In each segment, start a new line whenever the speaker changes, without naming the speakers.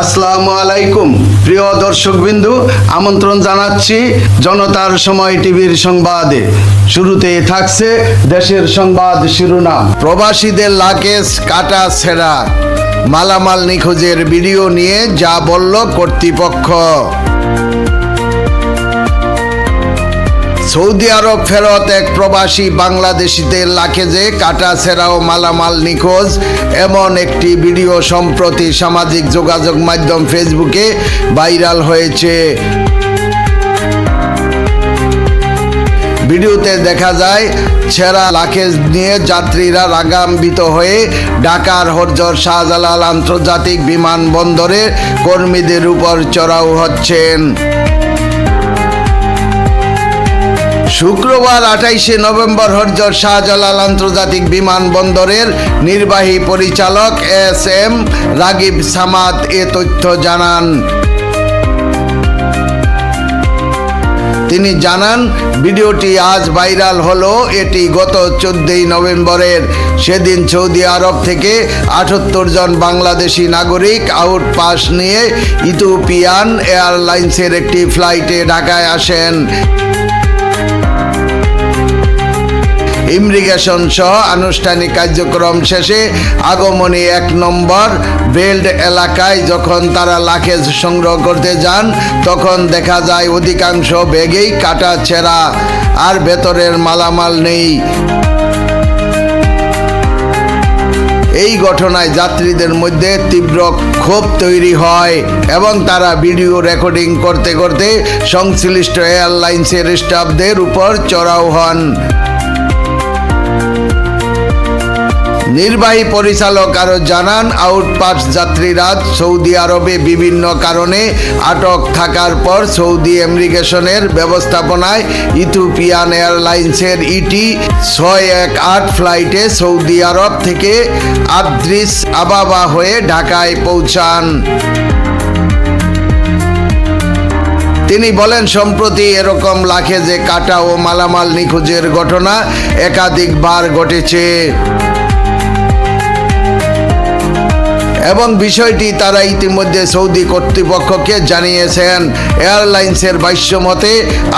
আসসালামু আলাইকুম। প্রিয় দর্শকবিন্দু, আমন্ত্রণ জানাচ্ছি জনতার সময় টিভির সংবাদে। শুরুতে থাকছে দেশের সংবাদ শিরোনাম। প্রবাসীদের লাকেশ কাটা ছেঁড়া। মালামাল নিখোঁজের ভিডিও নিয়ে যা বলল কর্তৃপক্ষ। সৌদি আরব ফেরত এক প্রবাসী বাংলাদেশিদের লাখেজে কাটা ছেঁড়া ও মালামাল নিখোঁজ। এমন একটি ভিডিও সম্প্রতি সামাজিক যোগাযোগ মাধ্যম ফেসবুকে ভাইরাল হয়েছে। ভিডিওতে দেখা যায় ছেঁড়া লাখেজ নিয়ে যাত্রীরা রাগাম্বিত হয়ে ঢাকার হরজর শাহজালাল আন্তর্জাতিক বিমানবন্দরে কর্মীদের উপর চড়াও হচ্ছেন। শুক্রবার আঠাইশে নভেম্বর হরজর শাহজালাল আন্তর্জাতিক বিমানবন্দরের নির্বাহী পরিচালক এস এম রাগিব সামাদ এ তথ্য জানান। তিনি জানান, ভিডিওটি আজ ভাইরাল হলো, এটি গত চোদ্দই নভেম্বরের। সেদিন সৌদি আরব থেকে আটাত্তর জন বাংলাদেশি নাগরিক আউট পাস নিয়ে ইথিওপিয়ান এয়ারলাইন্সের একটি ফ্লাইটে ঢাকায় আসেন। ইমিগ্রেশন সহ আনুষ্ঠানিক কার্যক্রম শেষে আগমনী এক নম্বর বেল্ট এলাকায় যখন তারা লাখেজ সংগ্রহ করতে যান, তখন দেখা যায় অধিকাংশ ব্যাগেই কাটা ছেঁড়া আর ভেতরের মালামাল নেই। এই ঘটনায় যাত্রীদের মধ্যে তীব্র ক্ষোভ তৈরি হয় এবং তারা ভিডিও রেকর্ডিং করতে করতে সংশ্লিষ্ট এয়ারলাইন্সের স্টাফদের উপর চড়াও হন। নির্বাহী পরিচালক আরও জানান, আউটপাস যাত্রীরা সৌদি আরবে বিভিন্ন কারণে আটক থাকার পর সৌদি ইমিগ্রেশনের ব্যবস্থাপনায় ইথিওপিয়ান এয়ারলাইন্সের ইটি ছয় এক আট ফ্লাইটে সৌদি আরব থেকে আদ্রিস আবাবা হয়ে ঢাকায় পৌঁছান। তিনি বলেন, সম্প্রতি এরকম লাখে যে কাটা ও মালামাল নিখোঁজের ঘটনা একাধিকবার ঘটেছে। এবং বিষয়টি তারা ইতিমধ্যে সৌদি কর্তৃপক্ষকে জানিয়েছেন, এয়ারলাইন্সের ভাষ্য মতে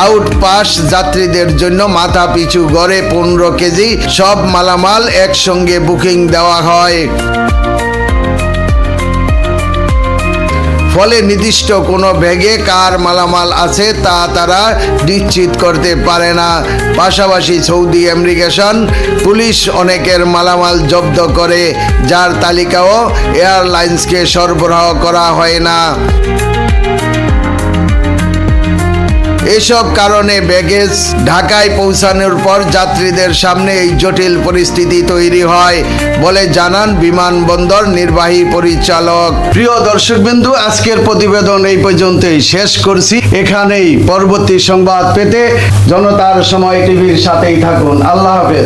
আউটপাস যাত্রীদের জন্য মাথা পিছু গড়ে পনেরো কেজি সব মালামাল একসঙ্গে বুকিং দেওয়া হয়। ফলে নির্দিষ্ট কোনো ব্যাগে কার মালামাল আছে তা তারা নিশ্চিত করতে পারে না। পাশাপাশি সৌদি ইমিগ্রেশন পুলিশ অনেকের মালামাল জব্দ করে, যার তালিকাও এয়ারলাইন্সকে সরবরাহ করা হয় না। এসব কারণে ব্যাগেজ ঢাকায় পৌঁছানোর পর যাত্রীদের সামনে এই জটিল পরিস্থিতি তৈরি হয় বলে জানান বিমানবন্দর নির্বাহী পরিচালক। প্রিয় দর্শকবিন্দু, আজকের প্রতিবেদন এই পর্যন্তই। শেষ করছি। এখানেই পরবর্তী সংবাদ পেতে জনতার সময় টিভির সাথেই থাকুন। আল্লাহ হাফেজ।